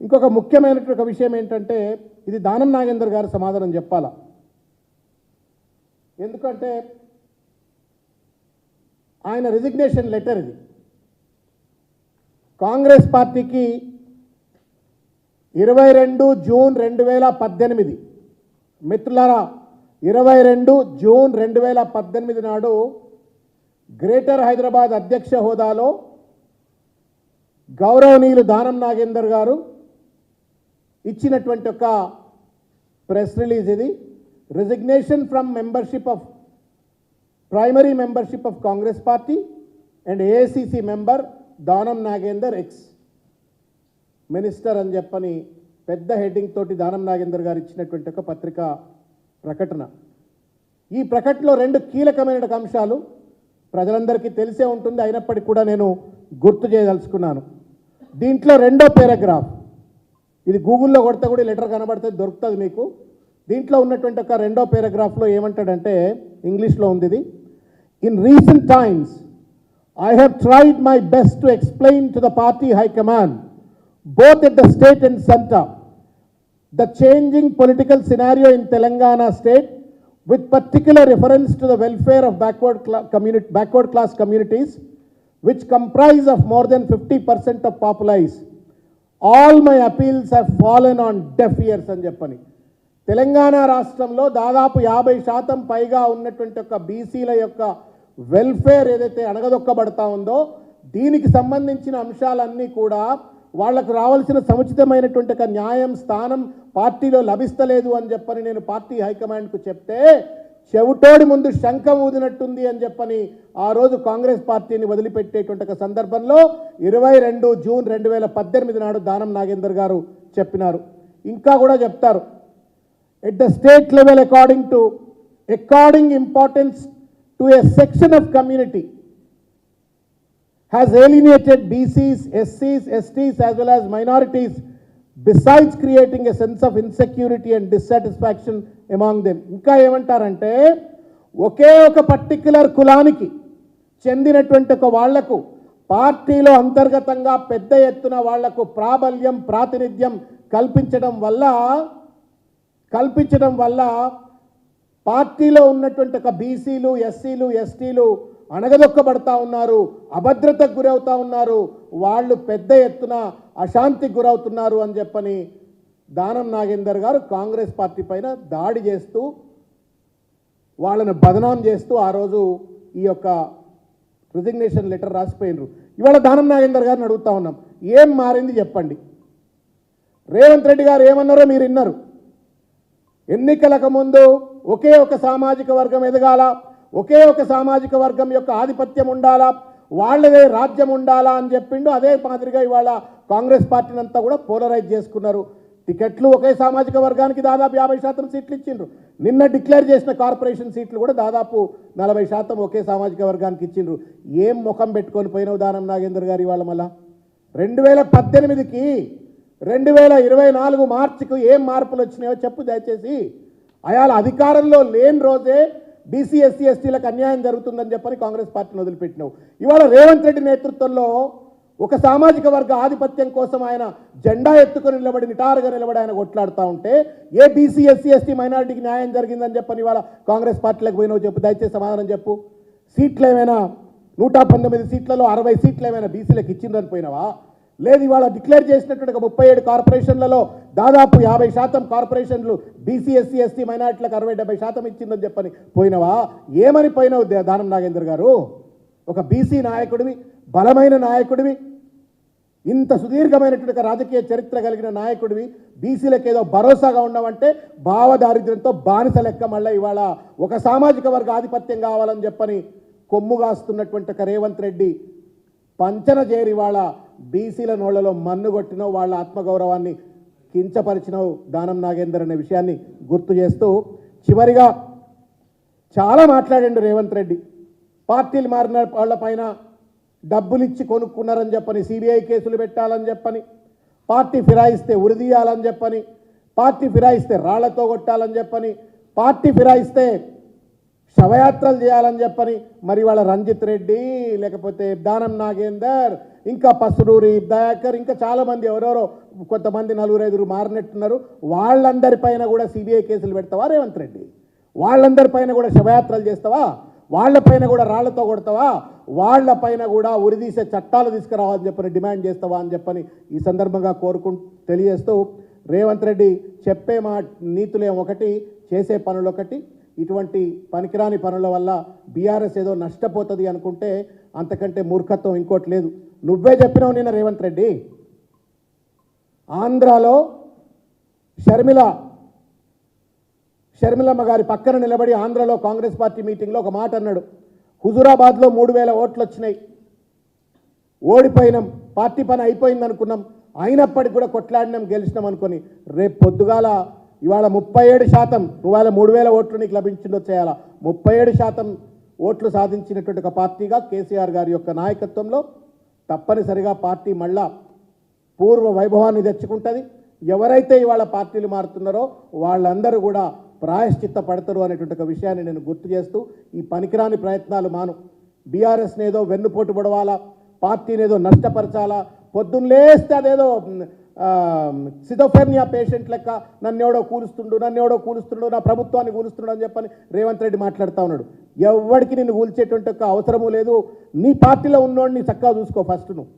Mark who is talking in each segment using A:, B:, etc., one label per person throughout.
A: ఇంకొక ముఖ్యమైనటువంటి ఒక విషయం ఏంటంటే ఇది దానం నాగేందర్ గారు సమాధానం చెప్పాలా? ఎందుకంటే ఆయన రిజిగ్నేషన్ లెటర్ ఇది. కాంగ్రెస్ పార్టీకి ఇరవై రెండు జూన్ రెండు వేల పద్దెనిమిది మిత్రులారా ఇరవై రెండు జూన్ రెండు వేల పద్దెనిమిది నాడు గ్రేటర్ హైదరాబాద్ అధ్యక్ష హోదాలో గౌరవనీయులు దానం నాగేందర్ గారు ఇచ్చినటువంటి ఒక ప్రెస్ రిలీజ్ ఇది. Resignation from membership of primary membership of Congress party and AICC member Danam Nagender ex minister అని చెప్పని పెద్ద హెడ్డింగ్ తోటి దానం నాగేందర్ గారు ఇచ్చినటువంటి ఒక పత్రిక ప్రకటన. ఈ ప్రకటనలో రెండు కీలకమైన అంశాలు ప్రజలందరికీ తెలిసే ఉంటుంది. అయినప్పటికీ కూడా నేను గుర్తు చేయదలుచుకున్నాను. దీంట్లో రెండో పారాగ్రాఫ్ ఇది గూగుల్లో కొడితే కూడా లెటర్ కనబడితే దొరుకుతుంది మీకు. దీంట్లో ఉన్నటువంటి ఒక రెండో పేరాగ్రాఫ్లో ఏమంటాడంటే ఇంగ్లీష్లో ఉంది ఇది in recent times I have tried my best to explain to the party high command both at the state and centre the changing political scenario in Telangana state with particular reference to the welfare of backward cla backward class communities which comprise of more than fifty percent of populace all my appeals have fallen on deaf ears అని చెప్పని. తెలంగాణ రాష్ట్రంలో దాదాపు యాభై శాతం పైగా ఉన్నటువంటి ఒక బీసీల యొక్క వెల్ఫేర్ ఏదైతే అణగదొక్కబడతా ఉందో దీనికి సంబంధించిన అంశాలన్నీ కూడా వాళ్ళకు రావాల్సిన సముచితమైనటువంటి ఒక న్యాయం స్థానం పార్టీలో లభిస్తలేదు అని చెప్పని నేను పార్టీ హైకమాండ్కు చెప్తే చెవుటోడి ముందు శంఖం ఊదినట్టుంది అని చెప్పని ఆ రోజు కాంగ్రెస్ పార్టీని వదిలిపెట్టేటువంటి సందర్భంలో ఇరవై రెండు జూన్ రెండు వేల పద్దెనిమిది నాడు దానం నాగేందర్ గారు చెప్పినారు. ఇంకా కూడా చెప్తారు. At the state level according to according importance to a section of community has alienated BCs ఎస్సీస్ STs as well as minorities besides creating a sense of insecurity and dissatisfaction among them ఇంకా ఏమంటారంటే ఒకే ఒక particular కులానికి చెందినటువంటి ఒక వాళ్ళకు పార్టీలో అంతర్గతంగా పెద్ద ఎత్తున వాళ్ళకు ప్రాబల్యం ప్రాతినిధ్యం కల్పించడం వల్ల కల్పించడం వల్ల పార్టీలో ఉన్నటువంటి ఒక బీసీలు ఎస్సీలు ఎస్టీలు అణగదొక్కబడతా ఉన్నారు అభద్రతకు గురవుతా ఉన్నారు వాళ్ళు పెద్ద ఎత్తున అశాంతికి గురవుతున్నారు అని చెప్పని దానం నాగేందర్ గారు కాంగ్రెస్ పార్టీ పైన దాడి చేస్తూ వాళ్ళను బదనాం చేస్తూ ఆ రోజు ఈ యొక్క రిజిగ్నేషన్ లెటర్ రాసిపోయినరు. ఇవాళ దానం నాగేందర్ గారిని అడుగుతా ఉన్నాం. ఏం మారింది చెప్పండి. రేవంత్ రెడ్డి గారు ఏమన్నారో మీరు విన్నారు. ఎన్నికలకు ముందు ఒకే ఒక సామాజిక వర్గం ఎదగాల ఒకే ఒక సామాజిక వర్గం యొక్క ఆధిపత్యం ఉండాలా వాళ్ళదే రాజ్యం ఉండాలా అని చెప్పిండు. అదే మాదిరిగా ఇవాళ కాంగ్రెస్ పార్టీని అంతా కూడా పోలరైజ్ చేసుకున్నారు. టికెట్లు ఒకే సామాజిక వర్గానికి దాదాపు యాభై శాతం సీట్లు ఇచ్చిండ్రు. నిన్న డిక్లేర్ చేసిన కార్పొరేషన్ సీట్లు కూడా దాదాపు నలభై శాతం ఒకే సామాజిక వర్గానికి ఇచ్చిండ్రు. ఏం ముఖం పెట్టుకొని పోయిన దానం నాగేందర్ గారు ఇవాళ మళ్ళా? రెండు వేల పద్దెనిమిదికి రెండు వేల ఇరవై నాలుగు మార్చికు ఏం మార్పులు వచ్చినాయో చెప్పు దయచేసి. అయాల అధికారంలో లేని రోజే బీసీ ఎస్సీ ఎస్టీలకు అన్యాయం జరుగుతుందని చెప్పని కాంగ్రెస్ పార్టీని వదిలిపెట్టినావు. ఇవాళ రేవంత్ రెడ్డి నేతృత్వంలో ఒక సామాజిక వర్గ ఆధిపత్యం కోసం ఆయన జెండా ఎత్తుకొని నిలబడి నిటారుగా నిలబడి ఆయన కొట్లాడుతూ ఉంటే ఏ బీసీ ఎస్సీ ఎస్టీ మైనారిటీకి న్యాయం జరిగిందని చెప్పని ఇవాళ కాంగ్రెస్ పార్టీలకు పోయినావు చెప్పు. దయచేసి సమాధానం చెప్పు. సీట్లు ఏమైనా నూట పంతొమ్మిది సీట్లలో అరవై సీట్లు ఏమైనా బీసీలకు ఇచ్చిందని పోయినావా? లేదు ఇవాళ డిక్లేర్ చేసినటువంటి ఒక ముప్పై ఏడు కార్పొరేషన్లలో దాదాపు యాభై శాతం కార్పొరేషన్లు బీసీ ఎస్సీ ఎస్టీ మైనార్టీలకు అరవై డెబ్బై శాతం ఇచ్చిందని చెప్పని పోయినవా? ఏమని పోయినావు దే- దానం నాగేందర్ గారు? ఒక బీసీ నాయకుడివి బలమైన నాయకుడివి ఇంత సుదీర్ఘమైనటువంటి రాజకీయ చరిత్ర కలిగిన నాయకుడివి బీసీలకు ఏదో భరోసాగా ఉండవంటే భావ దారిద్ర్యంతో బానిస లెక్క మళ్ళీ ఇవాళ ఒక సామాజిక వర్గ ఆధిపత్యం కావాలని చెప్పని కొమ్ముగాస్తున్నటువంటి ఒక రేవంత్ రెడ్డి పంచన చేరి వాళ్ళ బీసీల నోళ్ళలో మన్ను కొట్టినవు వాళ్ళ ఆత్మగౌరవాన్ని కించపరిచినవు దానం నాగేందర్ అనే విషయాన్ని గుర్తు చేస్తూ చివరిగా చాలా మాట్లాడండి రేవంత్ రెడ్డి. పార్టీలు మారిన వాళ్ళ పైన డబ్బులు ఇచ్చి కొనుక్కున్నారని చెప్పని సిబిఐ కేసులు పెట్టాలని చెప్పని పార్టీ ఫిరాయిస్తే ఉరిదీయాలని చెప్పని పార్టీ ఫిరాయిస్తే రాళ్ళతో కొట్టాలని చెప్పని పార్టీ ఫిరాయిస్తే శవయాత్రలు చేయాలని చెప్పని మరి వాళ్ళ రంజిత్ రెడ్డి లేకపోతే దానం నాగేందర్ ఇంకా పసురూరి దయాకర్ ఇంకా చాలామంది ఎవరెవరో కొంతమంది నలుగురు ఐదుగురు మారినట్టున్నారు. వాళ్ళందరిపైన కూడా సిబిఐ కేసులు పెడతావా రేవంత్ రెడ్డి? వాళ్ళందరిపైన కూడా శవయాత్రలు చేస్తావా? వాళ్ళపైన కూడా రాళ్ళతో కొడతావా? వాళ్ళపైన కూడా ఉరిదీసే చట్టాలు తీసుకురావాలని చెప్పని డిమాండ్ చేస్తావా అని చెప్పని ఈ సందర్భంగా కోరుకు తెలియజేస్తూ రేవంత్ రెడ్డి చెప్పే మా నీతులేం ఒకటి చేసే పనులు ఒకటి ఇటువంటి పనికిరాని పనుల వల్ల బీఆర్ఎస్ ఏదో నష్టపోతుంది అనుకుంటే అంతకంటే మూర్ఖత్వం ఇంకోటి లేదు. నువ్వే చెప్పినావు నిన్న రేవంత్ రెడ్డి. ఆంధ్రాలో షర్మిల షర్మిలమ్మ గారి పక్కన నిలబడి ఆంధ్రలో కాంగ్రెస్ పార్టీ మీటింగ్లో ఒక మాట అన్నాడు. హుజురాబాద్లో మూడు వేల ఓట్లు వచ్చినాయి. ఓడిపోయినాం. పార్టీ పని అయిపోయింది అనుకున్నాం అయినప్పటికి కూడా కొట్లాడినాం గెలిచినాం అనుకొని. రేపు పొద్దుగాల ఇవాళ ముప్పై ఏడు శాతం ఇవాళ మూడు వేల ఓట్లు నీకు లభించిందో చేయాలా? ముప్పై ఏడు శాతం ఓట్లు సాధించినటువంటి ఒక పార్టీగా కేసీఆర్ గారి యొక్క నాయకత్వంలో తప్పనిసరిగా పార్టీ మళ్ళా పూర్వ వైభవాన్ని తెచ్చుకుంటుంది. ఎవరైతే ఇవాళ పార్టీలు మారుతున్నారో వాళ్ళందరూ కూడా ప్రాయశ్చిత్త పడతారు అనేటువంటి ఒక విషయాన్ని నేను గుర్తు చేస్తూ ఈ పనికిరాని ప్రయత్నాలు మాను. బీఆర్ఎస్ని ఏదో వెన్నుపోటు పడవాలా? పార్టీని ఏదో నష్టపరచాలా? పొద్దున్న లేస్తే అదేదో సిదోఫెర్నియా పేషెంట్ లెక్క నన్ను ఎవడో కూలుస్తుండు నన్నెవడో కూలుస్తుండు నా ప్రభుత్వాన్ని కూలుస్తుండు అని చెప్పని రేవంత్ రెడ్డి మాట్లాడుతూ ఉన్నాడు. ఎవరికి నిన్ను కూల్చేటువంటి ఒక అవసరము లేదు. నీ పార్టీలో ఉన్నోడిని చక్కగా చూసుకో ఫస్ట్ నువ్వు.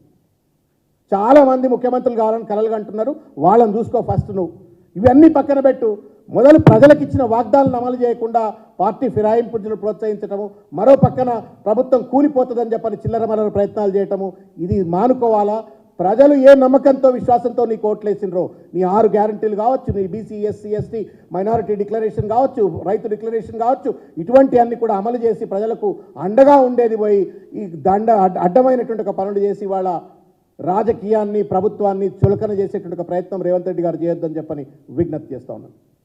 A: చాలామంది ముఖ్యమంత్రులు కావాలని కలలుగా అంటున్నారు. వాళ్ళని చూసుకో ఫస్ట్ నువ్వు. ఇవన్నీ పక్కన పెట్టు. మొదలు ప్రజలకు ఇచ్చిన వాగ్దానాలను అమలు చేయకుండా పార్టీ ఫిరాయింపులను ప్రోత్సహించటము మరో పక్కన ప్రభుత్వం కూలిపోతుందని చెప్పని చిల్లర మరల ప్రయత్నాలు చేయటము ఇది మానుకోవాలా? ప్రజలు ఏ నమ్మకంతో విశ్వాసంతో నీకు ఓట్లేసినరో నీ ఆరు గ్యారంటీలు కావచ్చు నీ BC SC ST minority declaration కావచ్చు రైతు డిక్లరేషన్ కావచ్చు ఇటువంటి అన్ని కూడా అమలు చేసి ప్రజలకు అండగా ఉండేది పోయి ఈ దండ అడ్- అడ్డమైనటువంటి ఒక పనులు చేసి వాళ్ళ రాజకీయాన్ని ప్రభుత్వాన్ని చులకన చేసేటువంటి ప్రయత్నం రేవంత్ రెడ్డి గారు చేయొద్దని చెప్పని విజ్ఞప్తి చేస్తా ఉన్నాను.